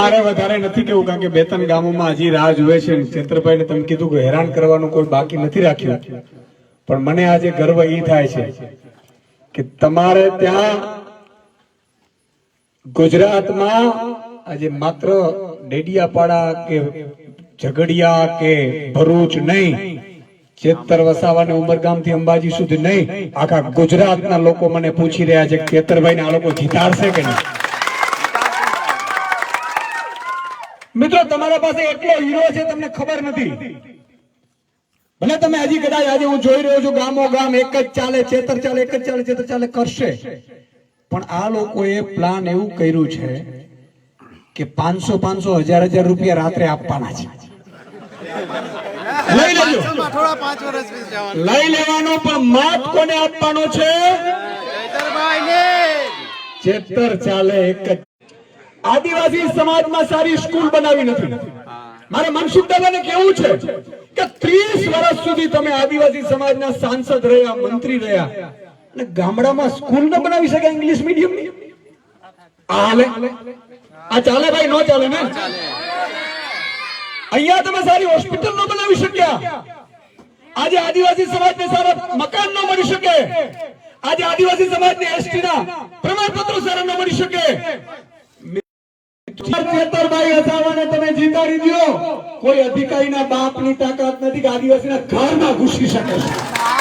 મારે વધારે નથી કેવું, કારણ કે બે ત્રણ ગામોમાં હજી રાહ જોવે છે ચેતરભાઈને તમે કીધું કે હેરાન કરવાનું કોઈ બાકી નથી રાખ્યું. પણ મને આજે ગર્વ એ થાય છે કે તમારે ત્યાં ગુજરાતમાં આજે માત્ર ડેડિયાપાડા કે ઝઘડિયા કે ભરૂચ નહીં, ચેતર વસાવા ને ઉમરગામથી અંબાજી સુધી નહીં, આખા ગુજરાતના લોકો મને પૂછી રહ્યા છે કે ચેતરભાઈ ને આ લોકો જીતાડશે કે નહીં. મિત્રો તમારા પાસે એટલો હીરો છે તમને ખબર નથી. ભલે તમે હજી કદાચ આજે હું જોઈ રહ્યો છું ગામો ગામ એક જ ચાલે ચેતર ચાલે એક જ ચાલે ચેતર ચાલે કરશે. પણ આ લોકોએ પ્લાન એવું કર્યું છે કે પાંચસો પાંચસો હજાર હજાર રૂપિયા રાત્રે આપવાના છે. લઈ લેજો. લઈ લેવાનો પણ માત કોને આપવાનો છે? ચેતર ચાલે એક જ આદિવાસી સમાજમાં સારી સ્કૂલ બનાવી નથી. મારે મનસુખ કેવું છે કે 30 વર્ષ સુધી તમે આદિવાસી સમાજના સાંસદ રહ્યા, મંત્રી રહ્યા અને ગામડામાં સ્કૂલ ન બનાવી શકે ઇંગ્લિશ મીડિયમ? હાલે? આ ચાલે ભાઈ, નો ચાલે ને? અહીંયા તમે સારી હોસ્પિટલ ન બનાવી શક્યા. આજે આદિવાસી સમાજને સારા મકાન ન મળી શકે. આજે આદિવાસી સમાજને એસટી ના પ્રમાણપત્રો સારા ન મળી શકે. ચેતરભાઈ હસાવાને તમે જીતાડી દો કોઈ અધિકારીના બાપની તાકાત નથી કે આદિવાસીના ઘરમાં ઘૂસી શકે છે.